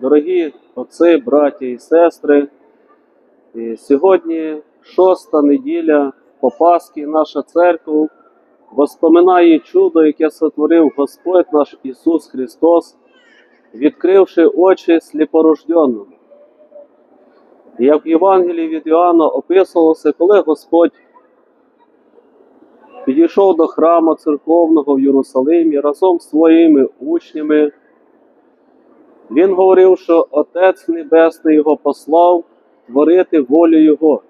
Дорогі отці, браті і сестри, і сьогодні шоста неділя по Пасхі наша церква воспоминає чудо, яке сотворив Господь наш Ісус Христос, відкривши очі сліпорожденному. І як в Євангелії від Іоанна описувалося, коли Господь підійшов до храму церковного в Єрусалимі разом з своїми учнями. Він говорив, що Отець Небесний його послав творити волю Його.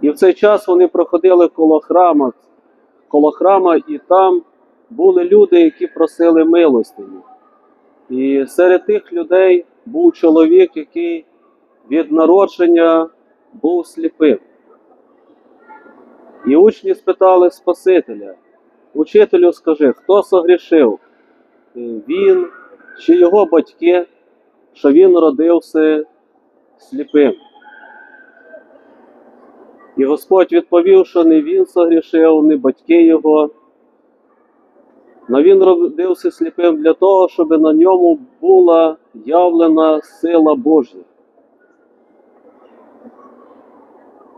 І в цей час вони проходили коло храма, коло храма, і там були люди, які просили милостині. І серед тих людей був чоловік, який від народження був сліпим. І учні спитали Спасителя, учителю, скажи, хто согрішив? Він чи його батьки, що він родився сліпим? І Господь відповів, що не він согрішив, не батьки його. Но він родився сліпим для того, щоб на ньому була явлена сила Божа.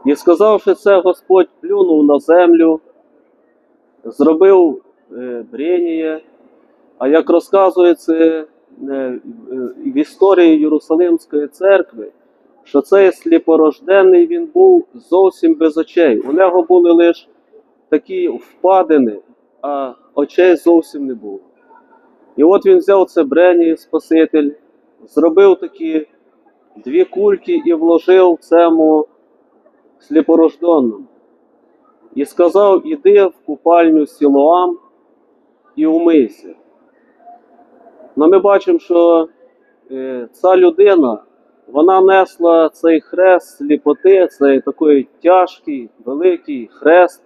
І сказавши це, Господь плюнув на землю, зробив е, брєніє, а як розказується е, е, в історії Єрусалимської церкви, що цей сліпорожденний він був зовсім без очей. У нього були лише такі впадини, а очей зовсім не було. І от він взяв це брені, Спаситель, зробив такі дві кульки і вложив цьому сліпорожденному. І сказав: іди в купальню Сілоам і умийся. Ну, ми бачимо, що е, ця людина вона несла цей хрест сліпоти, цей такий тяжкий, великий хрест,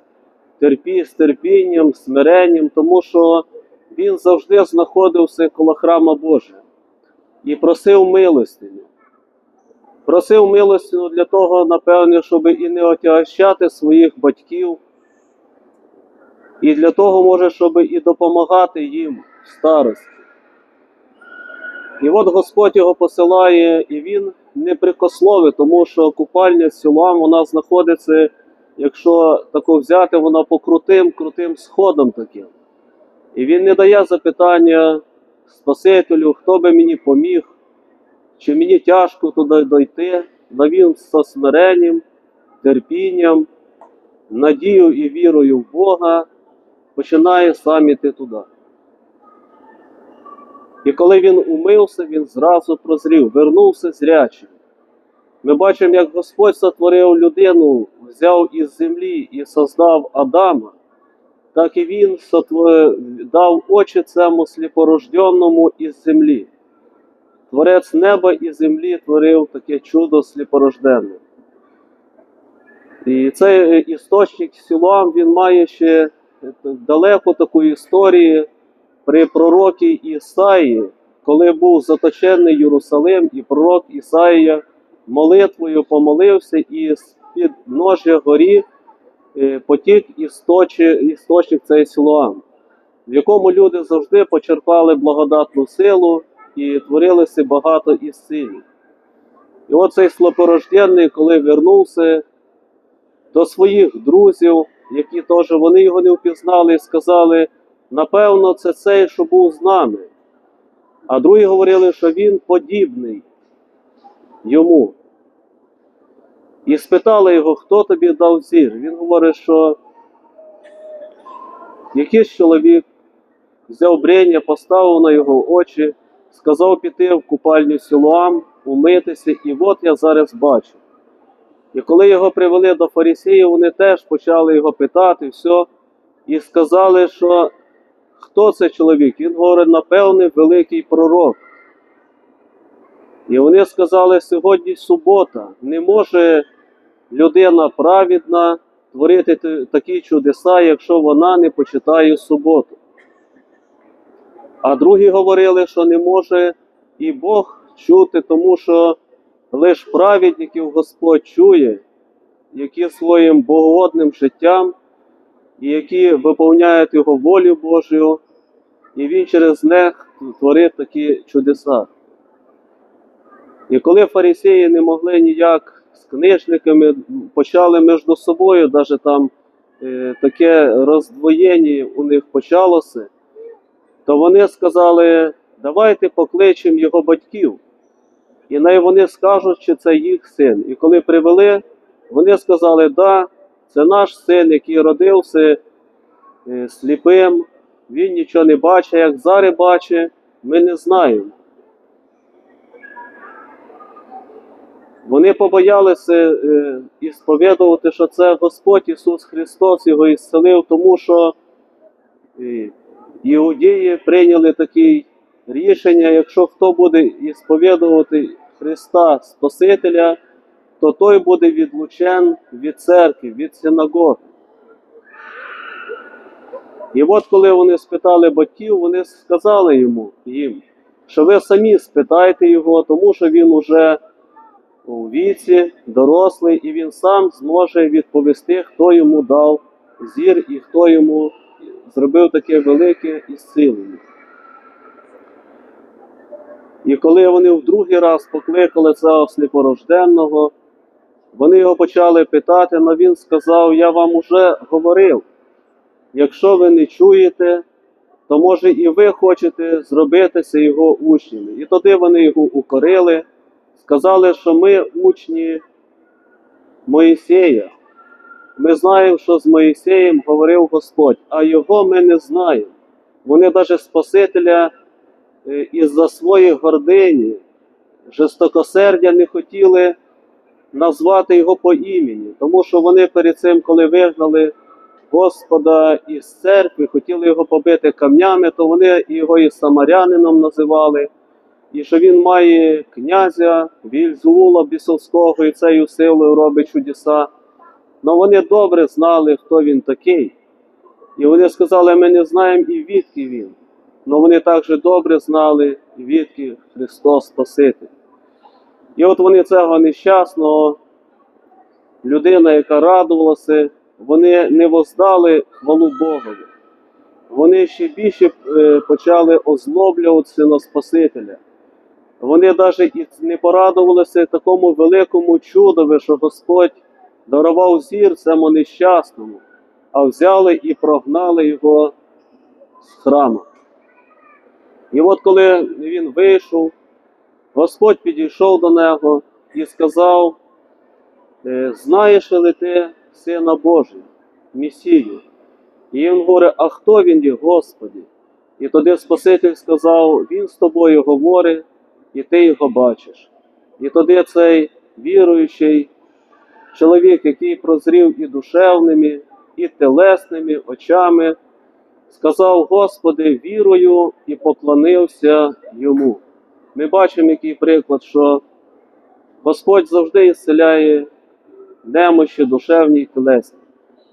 терпі з терпінням, смиренням, тому що він завжди знаходився коло храма Божого і просив милостиню. Просив милостину для того, напевне, щоб і не отягощати своїх батьків, і для того, може, щоб і допомагати їм старості. І от Господь його посилає, і він не прикословить, тому що купальня Сілам, вона знаходиться, якщо тако взяти, вона по крутим, крутим сходам таким. І він не дає запитання Спасителю, хто би мені поміг, чи мені тяжко туди дойти, но він зі смиренням, терпінням, надією і вірою в Бога починає сам іти туди. І коли він умився, він зразу прозрів, вернувся зрячим. Ми бачимо, як Господь сотворив людину, взяв із землі і создав Адама, так і він дав очі цьому сліпорожденному із землі. Творець неба і землі творив таке чудо сліпорожденне. І цей істочник Сілуам, він має ще далеко таку історію при пророкі Ісаї, коли був заточений Єрусалим, і пророк Ісаїя молитвою помолився, і з-під ножя горі е, потік істочник цей Сілуам, в якому люди завжди почерпали благодатну силу і творилося багато ісцілів. І оцей слопорожденний, коли вернувся до своїх друзів, які теж вони його не впізнали і сказали, напевно, це цей, що був з нами. А другі говорили, що він подібний йому. І спитали його, хто тобі дав зір. Він говорить, що якийсь чоловік взяв брення, поставив на його очі, сказав піти в купальню Сілуам, умитися, і от я зараз бачу. І коли його привели до фарисеїв, вони теж почали його питати, все, і сказали, що хто це чоловік? Він говорить, напевне, великий пророк. І вони сказали, сьогодні субота, не може людина праведна творити такі чудеса, якщо вона не почитає суботу. А другі говорили, що не може і Бог чути, тому що лише праведників Господь чує, які своїм богодним життям і які виповняють Його волю Божою, і він через них творив такі чудеса. І коли фарисеї не могли ніяк з книжниками, почали між собою, навіть там е, таке роздвоєння у них почалося, то вони сказали, давайте покличемо його батьків. І най вони скажуть, чи це їх син. І коли привели, вони сказали, да, це наш син, який родився е, сліпим, він нічого не бачить, як зараз бачить, ми не знаємо. Вони побоялися е, і сповідувати, що це Господь Ісус Христос його ісцелив, тому що е, іудеї прийняли таке рішення, якщо хто буде ісповідувати Христа Спасителя, то той буде відлучен від церкви, від синагоги. І от коли вони спитали батьків, вони сказали йому їм, що ви самі спитайте його, тому що він уже у віці, дорослий, і він сам зможе відповісти, хто йому дав зір і хто йому зробив таке велике ісцілення. І коли вони в другий раз покликали цього сліпорожденного, вони його почали питати, але він сказав: Я вам уже говорив, якщо ви не чуєте, то може і ви хочете зробитися його учнями. І тоді вони його укорили, сказали, що ми учні Моїсея. Ми знаємо, що з Моїсеєм говорив Господь, а його ми не знаємо. Вони навіть Спасителя е, із-за своєї гордині, жорстокосердя не хотіли назвати його по імені, тому що вони перед цим, коли вигнали Господа із церкви, хотіли його побити камнями, то вони його і самарянином називали, і що він має князя Вільзула бісовського, і цією силою робить чудеса. Ну вони добре знали, хто він такий. І вони сказали, ми не знаємо і відки він. Ну вони також добре знали, відки Христос Спаситель. І от вони цього нещасного, людина, яка радувалася, вони не воздали хвалу Богові. Вони ще більше е, почали озлоблюватися на Спасителя. Вони навіть не порадувалися такому великому чудові, що Господь дарував зір цьому нещасному, а взяли і прогнали його з храму. І от коли він вийшов, Господь підійшов до нього і сказав: «Е, Знаєш ли ти Сина Божий, Месію? І він говорить, а хто він є, Господі? І тоді Спаситель сказав, Він з тобою говорить, і ти його бачиш. І тоді цей віруючий чоловік, який прозрів і душевними, і телесними очами, сказав, Господи, вірую і поклонився йому. Ми бачимо, який приклад, що Господь завжди ісцеляє немощі душевні і телесні.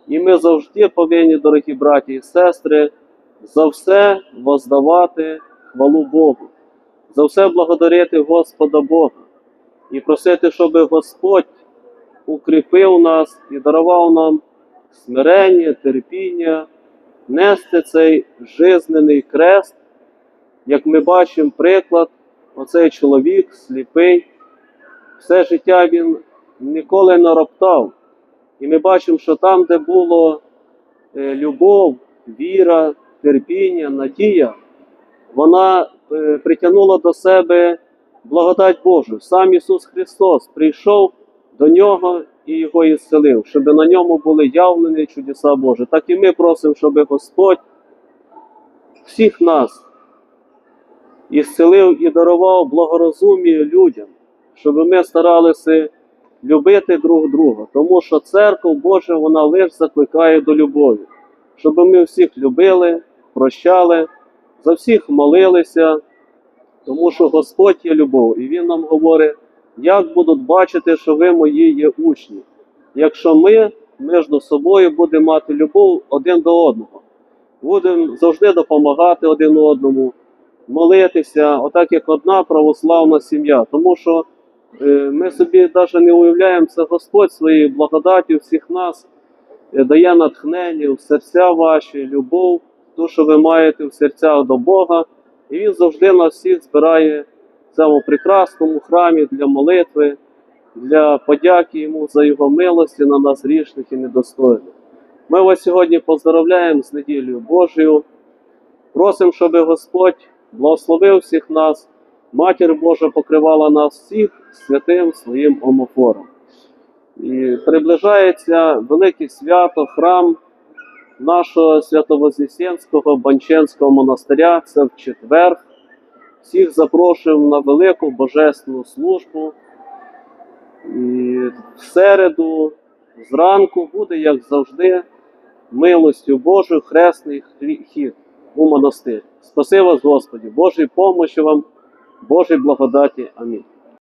І ми завжди повинні, дорогі браті і сестри, за все воздавати хвалу Богу, за все благодарити Господа Бога і просити, щоб Господь укріпив нас і дарував нам смирення, терпіння, нести цей жизнений крест, як ми бачимо приклад, оцей чоловік сліпий, все життя він ніколи не роптав. І ми бачимо, що там, де було е, любов, віра, терпіння, надія, вона е, притягнула до себе благодать Божу. Сам Ісус Христос прийшов до нього і його ісцелив, щоб на ньому були явлені чудеса Божі. Так і ми просимо, щоб Господь всіх нас ісцелив і дарував благорозумію людям, щоб ми старалися любити друг друга, тому що церква Божа вона лише закликає до любові, щоб ми всіх любили, прощали, за всіх молилися, тому що Господь є любов, і Він нам говорить, як будуть бачити, що ви мої є учні, якщо ми між собою будемо мати любов один до одного, будемо завжди допомагати один одному, молитися, отак як одна православна сім'я, тому що Е, Ми собі навіть не уявляємо, це Господь своєю благодаттю всіх нас е, дає натхнення в серця ваші, любов, ту, що ви маєте в серцях до Бога, і Він завжди нас всіх збирає в цьому прекрасному храмі для молитви, для подяки Йому за Його милості на нас грішних і недостойних. Ми вас сьогодні поздравляємо з неділею Божою. Просимо, щоб Господь благословив всіх нас, Матір Божа покривала нас всіх святим своїм омофором. І приближається велике свято, храм нашого Святовознесенського Банченського монастиря. Це в четвер. Всіх запрошуємо на велику божественну службу. І в середу, зранку буде, як завжди, милостю Божою хресний хід у монастир. Спаси вас, Господі, Божої помощі вам, Божої благодаті. Амінь.